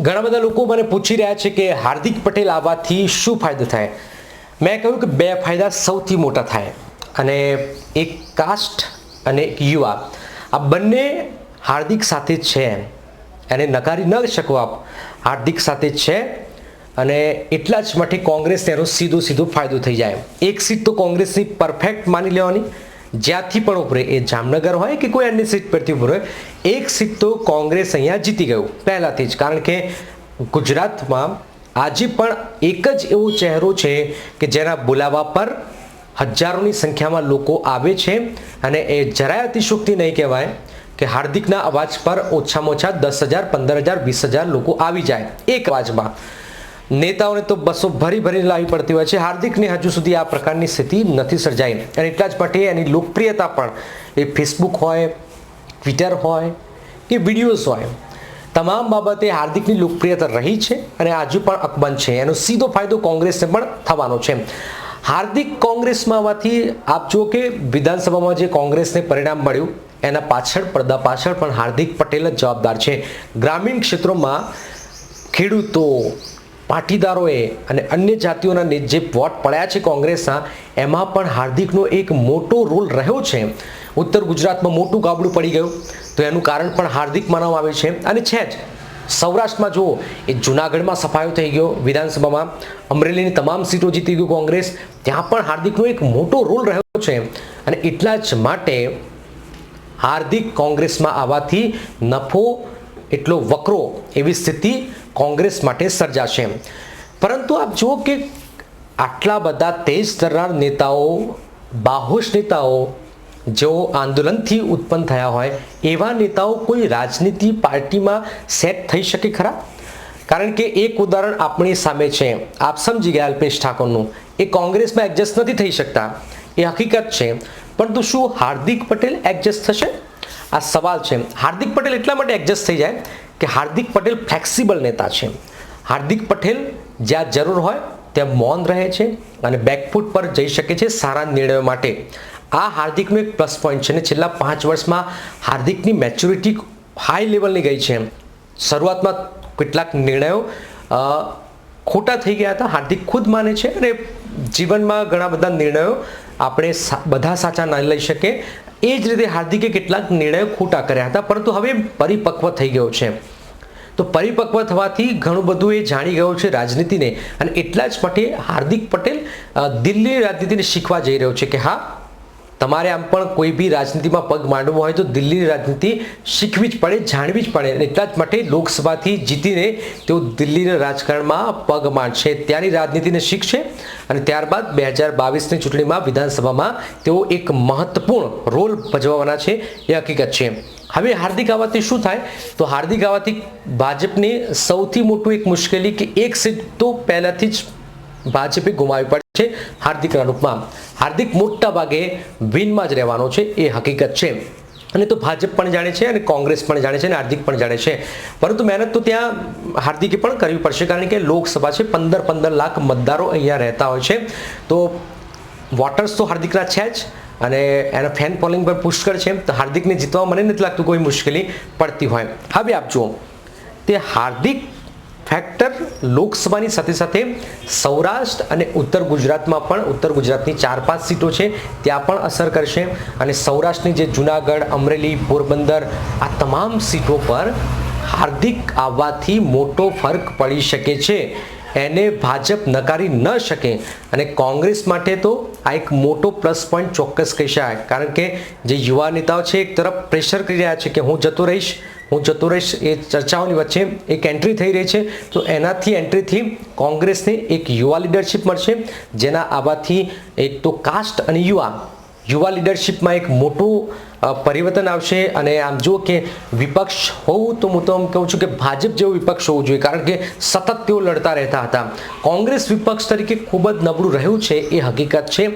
ઘણા બધા લોકો મને પૂછી રહ્યા છે કે હાર્દિક પટેલ આવવાથી શું ફાયદો થાય? મેં કહ્યું કે બે ફાયદા સૌથી મોટા થાય. અને એક કાસ્ટ અને એક યુવા. આ બંને હાર્દિક સાથે છે. એને નકારી ન શકો આપ. હાર્દિક સાથે છે અને એટલા જ માટે કોંગ્રેસને એનો સીધો સીધો ફાયદો થઈ જાય. એક સીટ તો કોંગ્રેસની પરફેક્ટ માની લેવાની. જ્યાંથી પણ ઉભરે, એ જામનગર હોય કે કોઈ અન્ય સીટ પરથી ઉભરે એક સીટ તો કોંગ્રેસ અહીંયા જીતી ગયું પહેલાંથી જ. કારણ કે ગુજરાતમાં આજે પણ એક જ એવો ચહેરો છે કે જેના બોલાવા પર હજારોની સંખ્યામાં લોકો આવે છે અને એ જરાય અતિશોક્તિ નહીં કહેવાય કે હાર્દિકના અવાજ પર ઓછામાં ઓછા દસ હજાર, પંદર હજાર, વીસ હજાર લોકો આવી જાય એક અવાજમાં. નેતાઓને તો બસો ભરી ભરીને લાવવી પડતી હોય છે. હાર્દિકને હજુ સુધી આ પ્રકારની સ્થિતિ નથી સર્જાઈ. અને એટલા જ માટે એની લોકપ્રિયતા પણ એ ફેસબુક હોય ટ્વિટર હોય કે વિડીયોઝ હોય. તમામ બાબતે હાર્દિકની લોકપ્રિયતા રહી છે અને હજુ પણ અકબંધ છે. એનો સીધો ફાયદો કોંગ્રેસને પણ થવાનો છે. હાર્દિક કોંગ્રેસમાં આવવાથી આપ જુઓ કે વિધાનસભામાં જે કોંગ્રેસને પરિણામ મળ્યું, એના પાછળ, પડદા પાછળ પણ હાર્દિક પટેલ જ જવાબદાર છે. ગ્રામીણ ક્ષેત્રોમાં ખેડૂતો પાટીદારોએ અને અન્ય જાતિઓના જે વોટ પડ્યા છે કોંગ્રેસના, એમાં પણ હાર્દિકનો એક મોટો રોલ રહ્યો છે. ઉત્તર ગુજરાતમાં મોટું ગાબડું પડી ગયું. તો એનું કારણ પણ હાર્દિક માનવામાં આવે છે. અને છે જ, સૌરાષ્ટ્રમાં જુઓ, એ જૂનાગઢમાં સફાયો થઈ ગયો વિધાનસભામાં. અમરેલીની તમામ સીટો જીતી ગયું કોંગ્રેસ. ત્યાં પણ હાર્દિકનો એક મોટો રોલ રહ્યો છે. અને એટલા જ માટે હાર્દિક કોંગ્રેસમાં આવવાથી નફો એટલો વકરો એવી સ્થિતિ કોંગ્રેસ માટે સર્જાશે. પરંતુ આપ જુઓ કે આટલા બધા તેજ ધરનાર નેતાઓ, બાહોશ નેતાઓ, જેઓ આંદોલનથી ઉત્પન્ન થયા હોય, એવા નેતાઓ કોઈ રાજનીતિ પાર્ટીમાં સેટ થઈ શકે ખરા? કારણ કે એક ઉદાહરણ આપણી સામે છે. આપ સમજી ગયા, અલ્પેશ ઠાકોરનું. એ કોંગ્રેસમાં એડજસ્ટ નથી થઈ શકતા. એ હકીકત છે. પરંતુ શું હાર્દિક પટેલ એડજસ્ટ થશે? આ સવાલ છે. હાર્દિક પટેલ એટલા માટે એડજસ્ટ થઈ જાય કે હાર્દિક પટેલ ફ્લેક્સિબલ નેતા છે. હાર્દિક પટેલ જ્યાં જરૂર હોય ત્યાં મૌન રહે છે અને બેકફૂટ પર જઈ શકે છે સારા નિર્ણયો માટે. આ હાર્દિકનો એક પ્લસ પોઈન્ટ છે અને છેલ્લા પાંચ વર્ષમાં હાર્દિકની મેચ્યોરિટી હાઈ લેવલની ગઈ છે. શરૂઆતમાં કેટલાક નિર્ણયો ખોટા થઈ ગયા હતા. હાર્દિક ખુદ માને છે અને જીવનમાં ઘણા બધા નિર્ણયો આપણે બધા સાચા ના લઈ શકે એ જ રીતે હાર્દિકે કેટલાક નિર્ણયો ખોટા કર્યા હતા, પરંતુ હવે પરિપક્વ થઈ ગયો છે. તો પરિપક્વ થવાથી ઘણું બધું એ જાણી ગયો છે રાજનીતિને. અને એટલા જ માટે હાર્દિક પટેલ દિલ્હી રાજનીતિને શીખવા જઈ રહ્યો છે કે હા તમારે આમ પણ કોઈ બી રાજનીતિમાં પગ માંડવો હોય તો દિલ્હીની રાજનીતિ શીખવી જ પડે, જાણવી જ પડે અને એટલા જ માટે લોકસભાથી જીતીને તેઓ દિલ્હીના રાજકારણમાં પગ માંડશે. ત્યાંની રાજનીતિને શીખશે અને ત્યારબાદ બે હજાર બાવીસની ચૂંટણીમાં વિધાનસભામાં તેઓ એક મહત્વપૂર્ણ રોલ ભજવવાના છે, એ હકીકત છે. હવે હાર્દિક આવવાથી શું થાય? તો હાર્દિક આવવાથી ભાજપની સૌથી મોટું એક મુશ્કેલી કે એક સીટ તો પહેલાંથી જ ભાજપે ગુમાવી પડે છે હાર્દિકના રૂપમાં. હાર્દિક મોટા ભાગે વિનમાં જ રહેવાનો છે, એ હકીકત છે. અને તો ભાજપ પણ જાણે છે અને કોંગ્રેસ પણ જાણે છે અને હાર્દિક પણ જાણે છે. પરંતુ મહેનત તો ત્યાં હાર્દિકે પણ કરવી પડશે, કારણ કે લોકસભા છે, પંદર પંદર લાખ મતદારો અહીંયા રહેતા હોય છે. તો વોટર્સ તો હાર્દિકના છે જ અને એના ફેન ફોલોઈંગ પર પુષ્કળ છે. તો હાર્દિકને જીતવા મને નથી લાગતું કોઈ મુશ્કેલી પડતી હોય. હવે આપ જુઓ, તે હાર્દિક ફેક્ટર લોકસભાની સાથે સાથે સૌરાષ્ટ્ર અને ઉત્તર ગુજરાતમાં પણ ઉત્તર ગુજરાતની ચાર પાંચ સીટો છે, ત્યાં પણ અસર કરશે. અને સૌરાષ્ટ્રની જે જુનાગઢ, અમરેલી, પોરબંદર આ તમામ સીટો પર હાર્દિક આવવાથી મોટો ફરક પડી શકે છે. એને ભાજપ નકારી ન શકે. અને કોંગ્રેસ માટે તો આ એક મોટો પ્લસ પોઈન્ટ ચોક્કસ કહી શકાય. કારણ કે જે યુવા નેતાઓ છે, એક તરફ પ્રેશર કરી રહ્યા છે કે હું જતો રહીશ હું જતો રહીશ એ ચર્ચાઓની વચ્ચે એક એન્ટ્રી થઈ રહી છે. તો એનાથી એન્ટ્રીથી કોંગ્રેસને એક યુવા લીડરશિપ મળશે, જેના આવવાથી એક તો કાસ્ટ અને યુવા યુવા લીડરશિપમાં એક મોટું પરિવર્તન આવશે. અને આમ જુઓ કે વિપક્ષ હોવું તો હું તો આમ કહું છું કે ભાજપ જેવું વિપક્ષ હોવું જોઈએ, કારણ કે સતત તેઓ લડતા રહેતા હતા. કોંગ્રેસ વિપક્ષ તરીકે ખૂબ જ નબળું રહ્યું છે, એ હકીકત છે.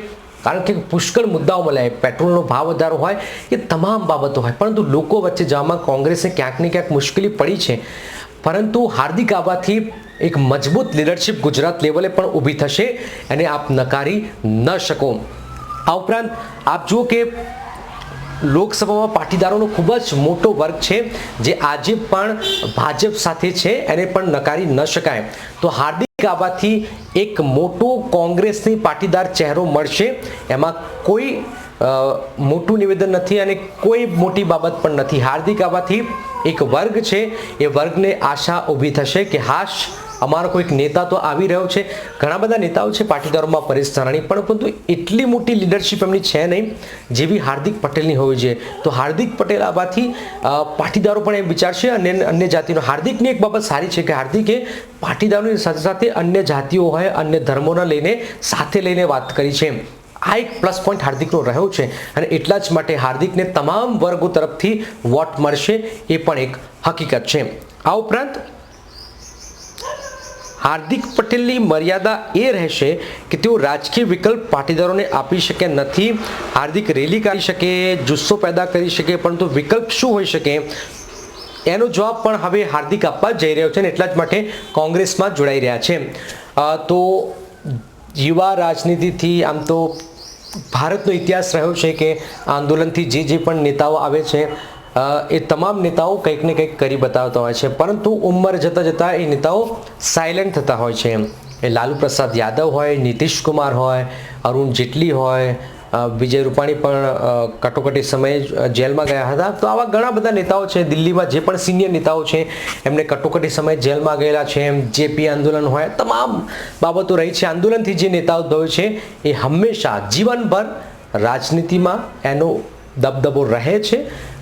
કારણ કે પુષ્કળ મુદ્દાઓ મળ્યા. પેટ્રોલનો ભાવ વધારો હોય, એ તમામ બાબતો હોય. પરંતુ લોકો વચ્ચે જવામાં કોંગ્રેસને ક્યાંક ને ક્યાંક મુશ્કેલી પડી છે. પરંતુ હાર્દિક આવવાથી એક મજબૂત લીડરશિપ ગુજરાત લેવલે પણ ઊભી થશે. અને આપ નકારી ન શકો. આ ઉપરાંત આપ જુઓ કે લોકસભામાં પાટીદારોનો ખૂબ જ મોટો વર્ગ છે, જે આજે પણ ભાજપ સાથે છે, એને પણ નકારી ન શકાય. તો હાર્દિક આવવાથી એક મોટો કોંગ્રેસની પાટીદાર ચહેરો મળશે. એમાં કોઈ મોટું નિવેદન નથી અને કોઈ મોટી બાબત પણ નથી. હાર્દિક આવવાથી એક વર્ગ છે. એ વર્ગને આશા ઊભી થશે કે હાશ અમારો કોઈક નેતા તો આવી રહ્યો છે. ઘણા બધા નેતાઓ છે પાટીદારોમાં પરેશ ધાનાણી પણ પરંતુ એટલી મોટી લીડરશિપ એમની છે નહીં, જેવી હાર્દિક પટેલની હોવી જોઈએ. તો હાર્દિક પટેલ આવવાથી પાટીદારો પણ એમ વિચારશે અને અન્ય જાતિનો. હાર્દિકની એક બાબત સારી છે કે હાર્દિકે પાટીદારોની સાથે સાથે અન્ય જાતિઓ હોય, અન્ય ધર્મોને લઈને સાથે લઈને વાત કરી છે. આ એક પ્લસ પોઈન્ટ હાર્દિકનો રહ્યો છે અને એટલા જ માટે હાર્દિકને તમામ વર્ગો તરફથી વોટ મળશે એ પણ એક હકીકત છે. આ ઉપરાંત હાર્દિક પટેલની મર્યાદા એ રહેશે કે તેઓ રાજકીય વિકલ્પ પાટીદારોને આપી શકે નથી, હાર્દિક રેલી કાઢી શકે, જુસ્સો પેદા કરી શકે, પરંતુ વિકલ્પ શું હોઈ શકે? એનો જવાબ પણ હવે હાર્દિક આપવા જઈ રહ્યો છે અને એટલા જ માટે કોંગ્રેસમાં જોડાઈ રહ્યા છે. તો યુવા રાજનીતિથી આમ તો ભારતનો ઇતિહાસ રહ્યો છે કે આંદોલનથી જે જે પણ નેતાઓ આવે છે એ તમામ નેતાઓ કંઈક ને કંઈક કરી બતાવતા હોય છે. પરંતુ ઉંમર જતાં જતાં એ નેતાઓ સાયલેન્ટ થતા હોય છે એ લાલુ પ્રસાદ યાદવ હોય, નીતિશ કુમાર હોય, અરુણ જેટલી હોય વિજય રૂપાણી પણ કટોકટી સમયે જેલમાં ગયા હતા. તો આવા ઘણા બધા નેતાઓ છે. દિલ્હીમાં જે પણ સિનિયર નેતાઓ છે, એમને કટોકટી સમયે જેલમાં ગયેલા છે એમ. જેપી આંદોલન હોય, તમામ બાબતો રહી છે. આંદોલનથી જે નેતાઓ થયો છે, એ હંમેશા જીવનભર રાજનીતિમાં એનો દબદબો રહે છે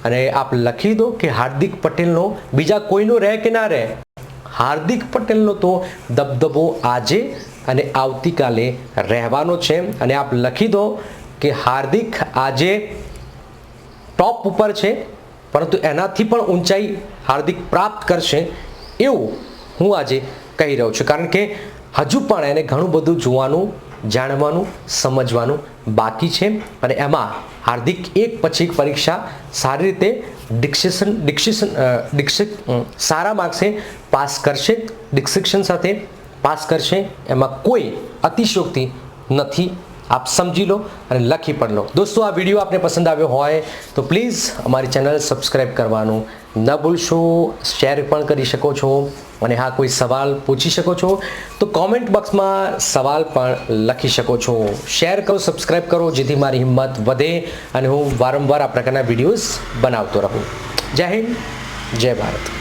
અને આપ લખી દો કે હાર્દિક પટેલનો બીજા કોઈનો રહે કે ના રહે? હાર્દિક પટેલનો તો દબદબો આજે અને આવતીકાલે રહેવાનો છે. અને આપ લખી દો કે હાર્દિક આજે ટોપ ઉપર છે, પરંતુ એનાથી પણ ઊંચાઈ હાર્દિક પ્રાપ્ત કરશે એવું હું આજે કહી રહ્યો છું. કારણ કે હજુ પણ એને ઘણું બધું જોવાનું જાણવાનું, સમજવાનું બાકી છે અને એમાં હાર્દિક એક પછી એક પરીક્ષા સારી રીતે ડિક્સેશન ડિક્સેશન ડિક્સિક સારા માર્ક્સે પાસ કરશે ડિક્સિક્શન સાથે પાસ કરશે. એમાં કોઈ અતિશોક્તિ નથી. આપ સમજી લો અને લખી પણ લો. દોસ્તો, આ વીડિયો આપને પસંદ આવ્યો હોય તો પ્લીઝ અમારી ચેનલ સબસ્ક્રાઇબ કરવાનું ન ભૂલશો શેર પણ કરી શકો છો અને હા, કોઈ સવાલ પૂછી શકો છો તો કોમેન્ટ બોક્સમાં સવાલ પણ લખી શકો છો. શેર કરો સબસ્ક્રાઇબ કરો, જેથી મારી હિંમત વધે અને હું વારંવાર આ પ્રકારના વિડીયોઝ બનાવતો રહું. જય હિન્દ, જય ભારત.